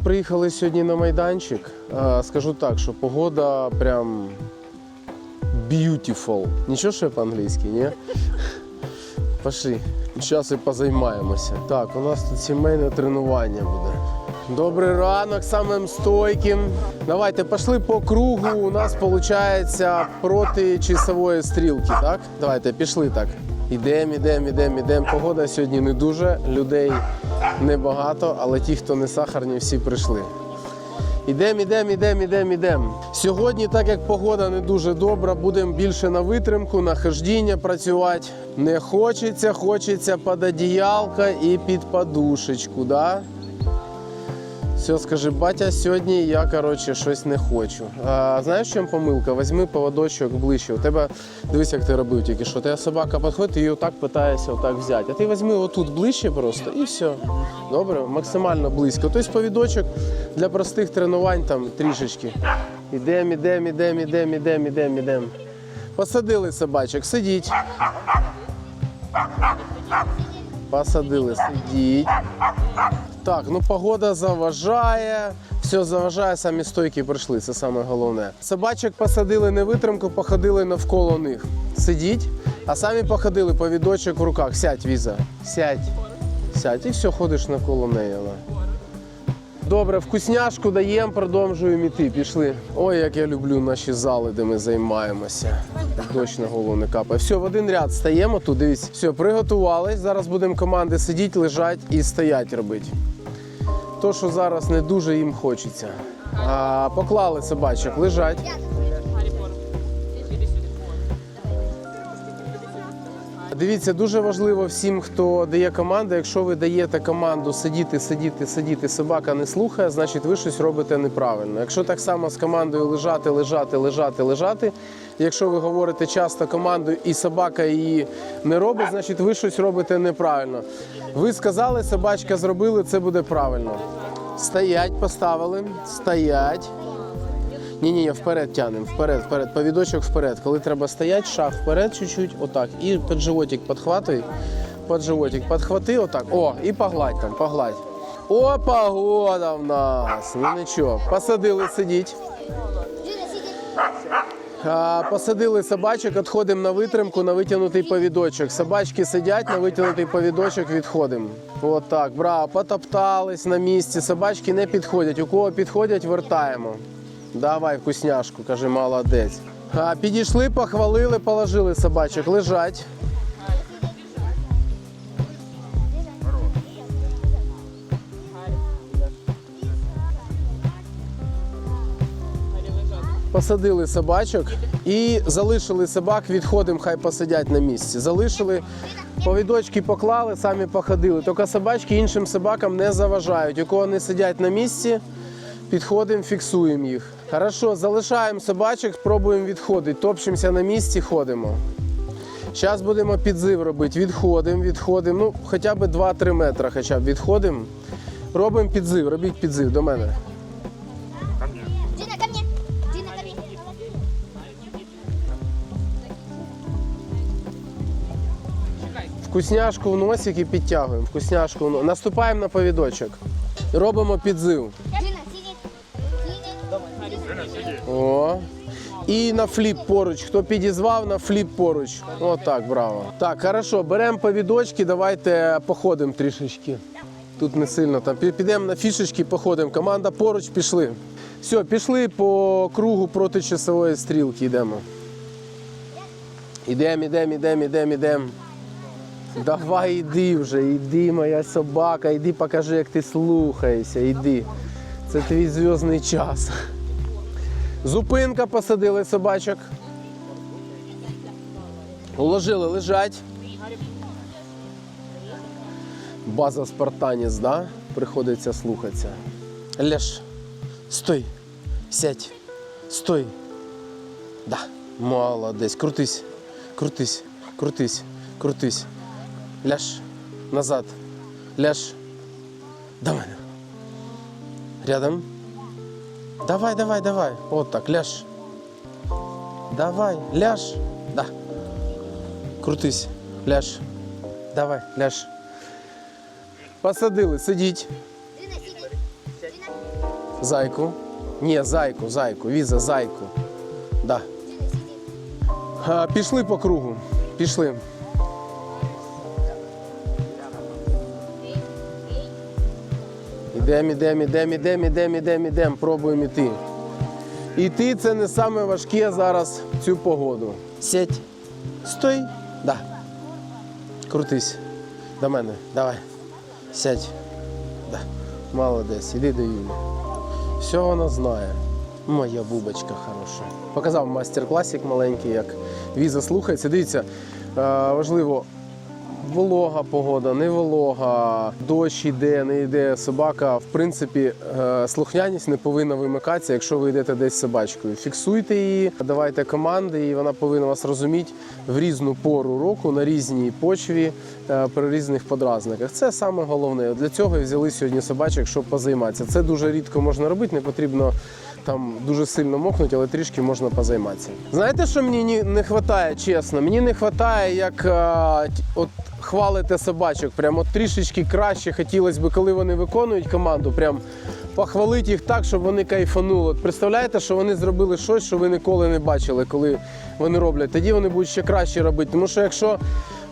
Приїхали сьогодні на майданчик. Скажу так, що погода прям beautiful. Нічого, я по-англійськи, ні? Пошли, зараз і позаймаємося. Так, у нас тут сімейне тренування буде. Добрий ранок, самим стойким. Давайте пішли по кругу. У нас виходить проти часової стрілки, так? Давайте пішли так. Ідемо, ідемо, ідемо, ідемо. Погода сьогодні не дуже, людей небагато, але ті, хто не сахарні, всі прийшли. Ідемо, ідемо, ідемо, ідемо, ідемо. Сьогодні, так як погода не дуже добра, будемо більше на витримку, на хождіння працювати. Не хочеться, хочеться під одіялка і під подушечку, да? Все, скажи, батя, сьогодні я коротше щось не хочу. А, знаєш, в чому помилка? Візьми поводочок ближче. У тебе дивись, як ти робив тільки що. Тебе собака підходить, ти її отак питаєшся отак взяти. А ти візьми отут ближче просто і все. Добре, максимально близько. Тобто повідочок для простих тренувань там трішечки. Ідемо, ідемо, ідемо, ідемо, ідемо, ідемо, ідемо. Посадили собачок, сидіть. Посадили, сидіть. Так, ну погода заважає. Все заважає, самі стойки прийшли, це саме головне. Собачок посадили на витримку, походили навколо них. Сидіть, а самі походили повідочок в руках. Сядь, віза. Сядь. Сядь. І все, ходиш навколо неї. Добре, вкусняшку даємо, продовжуємо іти. Пішли. Ой, як я люблю наші зали, де ми займаємося. Дощ на голову не капає. Все, в один ряд стаємо тут. Дивіться. Все, приготувались. Зараз будемо команди сидіти, лежати і стоять робити. То, що зараз не дуже їм хочеться. А, поклали собачок, лежать. Дивіться, дуже важливо всім, хто дає команду. Якщо ви даєте команду сидіти, сидіти, сидіти, собака не слухає, значить ви щось робите неправильно. Якщо так само з командою лежати, лежати, лежати, лежати. Якщо ви говорите часто командою і собака її не робить, значить ви щось робите неправильно. Ви сказали, собачка зробили, це буде правильно. Стоять, поставили, стоять. Ні, ні, вперед тянемо, вперед, вперед, повідочок вперед. Коли треба стояти, шаг вперед чуть-чуть, отак. І під животик підхватуй, під животик підхвати, отак. О, і погладь там, погладь. О, погода в нас. Ну нічого. Посадили сидіть. А, Посадили собачок, відходимо на витримку, на витягнутий повідочок. Собачки сидять, на витягнутий повідочок відходимо. Отак, браво, потоптались на місці. Собачки не підходять. У кого підходять, вертаємо. Давай вкусняшку, каже, молодець. А, підійшли, похвалили, положили собачок. Лежать. Посадили собачок і залишили собак, відходимо, хай посидять на місці. Залишили, повідочки поклали, самі походили. Тільки собачки іншим собакам не заважають. У кого не сидять на місці, підходимо, фіксуємо їх. Хорошо, залишаємо собачок, спробуємо відходити. Топчемося на місці, ходимо. Зараз будемо підзив робити. Відходимо, відходимо. Ну, хоча б 2-3 метри хоча б відходимо. Робимо підзив, робіть підзив до мене. Вкусняшку в носик і підтягуємо. Вкусняшку в носик. Наступаємо на повідочок. Робимо підзив. О. І на фліп поруч. Хто підізвав, на фліп поруч. Отак, браво. Так, хорошо, беремо повідочки, давайте походимо трішечки. Тут не сильно там. Підемо на фішечки, походимо. Команда поруч пішли. Все, пішли по кругу проти часової стрілки. Йдемо. Ідемо, ідемо, ідемо, ідемо, ідемо. Давай іди вже, іди, моя собака, іди покажи, як ти слухаєшся, іди. Це твій зв'язний час. Зупинка, посадили собачок. Уложили лежать. База спартанець, да? Приходиться слухатися. Ляж, стой, сядь, стой. Да, молодець. Крутись, крутись, крутись, крутись. Ляж, назад. Ляж. До мене. Рядом. Давай, давай, давай. Вот так, ляж. Давай, ляж. Да. Крутись, ляж. Давай, ляж. Посадили, сидіть. Зайку. Ні, зайку, зайку. Віза, зайку. Да. Пішли по кругу. Пішли. Ідемо, ідемо, ідемо, ідемо, ідемо, ідемо, ідемо, пробуємо йти. Іти це не саме важке зараз в цю погоду. Сядь. Стой. Да. Крутись. До мене. Давай. Сядь. Да. Молодець. Іди до Юлі. Все вона знає. Моя бубочка хороша. Показав майстер-класик маленький, як віза слухається. Дивіться, е, важливо, Волога погода, не волога, дощ йде, не йде собака. В принципі, е, слухняність не повинна вимикатися, якщо ви йдете десь з собачкою. Фіксуйте її, давайте команди, і вона повинна вас розуміти в різну пору року на різній почві е, при різних подразниках. Це саме головне. Для цього і взяли сьогодні собачок, щоб позайматися. Це дуже рідко можна робити, не потрібно. Там дуже сильно мокнуть, але трішки можна позайматися. Знаєте, що мені не вистачає, чесно? Мені не вистачає, як а, от хвалите собачок. Прям от трішечки краще хотілося б, коли вони виконують команду, прям похвалити їх так, щоб вони кайфанули. Представляєте, що вони зробили щось, що ви ніколи не бачили, коли вони роблять. Тоді вони будуть ще краще робити. Тому що якщо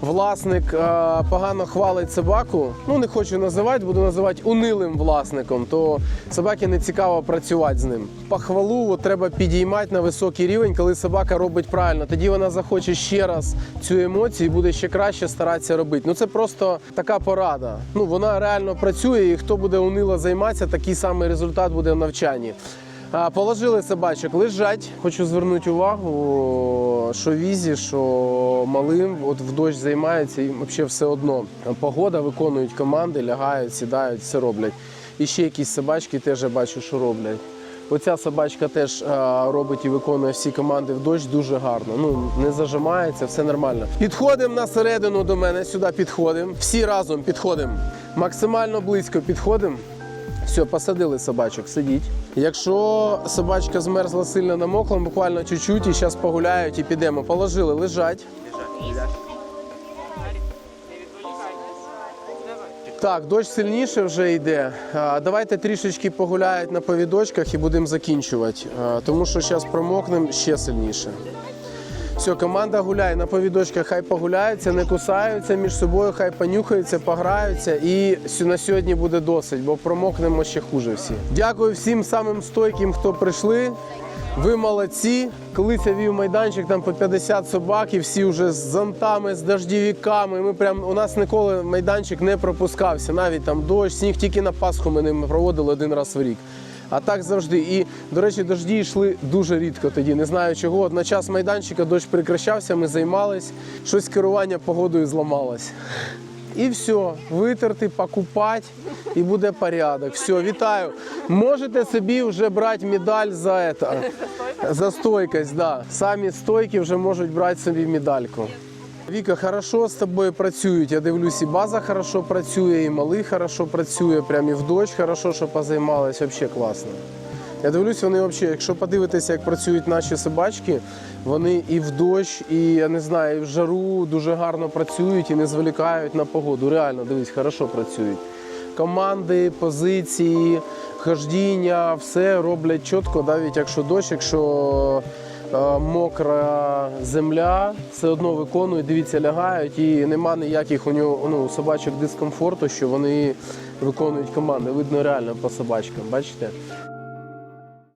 власник а, погано хвалить собаку, ну не хочу називати, буду називати унилим власником, то собаки не цікаво працювати з ним. Похвалу от, треба підіймати на високий рівень, коли собака робить правильно. Тоді вона захоче ще раз цю емоцію і буде ще краще старатися робити. Ну це просто така порада. Ну вона реально працює, і хто буде унило займатися, такий самий результат буде в навчанні. Положили собачок лежать. Хочу звернути увагу, що візі, що малим, от в дощ займаються, і взагалі все одно. Погода виконують команди, лягають, сідають, все роблять. І ще якісь собачки теж я бачу, що роблять. Оця собачка теж робить і виконує всі команди в дощ дуже гарно. Ну не зажимається, все нормально. Підходимо на середину до мене, сюди підходимо. Всі разом підходимо. Максимально близько підходимо. Все, посадили собачок, сидіть. Якщо собачка змерзла сильно намокла, буквально чуть-чуть і зараз погуляють і підемо. Положили, лежать. Так, дощ сильніше вже йде. Давайте трішечки погуляють на повідочках і будемо закінчувати, тому що зараз промокнемо ще сильніше. Все, команда гуляє на повідочках, хай погуляються, не кусаються між собою, хай понюхаються, пограються. І на сьогодні буде досить, бо промокнемо ще хуже всі. Дякую всім самим стойким, хто прийшли. Ви молодці. Колись я вів майданчик, там по 50 собак, і всі вже з зонтами, з дождівіками. Ми прям у нас ніколи майданчик не пропускався. Навіть там дощ, сніг тільки на Пасху ми ним проводили один раз в рік. А так завжди. І, до речі, дожді йшли дуже рідко тоді. Не знаю чого. На час майданчика дощ прекращався, ми займались. Щось керування погодою зламалось. І все, витерти, покупати, і буде порядок. Все, вітаю. Можете собі вже брати медаль за это, за стойкость. Да. Самі стойкі вже можуть брати собі медальку. Віка, хорошо з тобою працюють. Я дивлюсь, і база хорошо працює, і малий хорошо працює, прям і в дощ хорошо, що позаймалась. Взагалі класно. Я дивлюсь, вони взагалі, якщо подивитися, як працюють наші собачки, вони і в дощ, і я не знаю, і в жару дуже гарно працюють і не зволікають на погоду. Реально, дивись, хорошо працюють. Команди, позиції, хождіння, все роблять чітко, навіть якщо дощ, якщо мокра земля, все одно виконують, дивіться, лягають і нема ніяких у нього ну, собачок дискомфорту, що вони виконують команди. Видно реально по собачкам, бачите?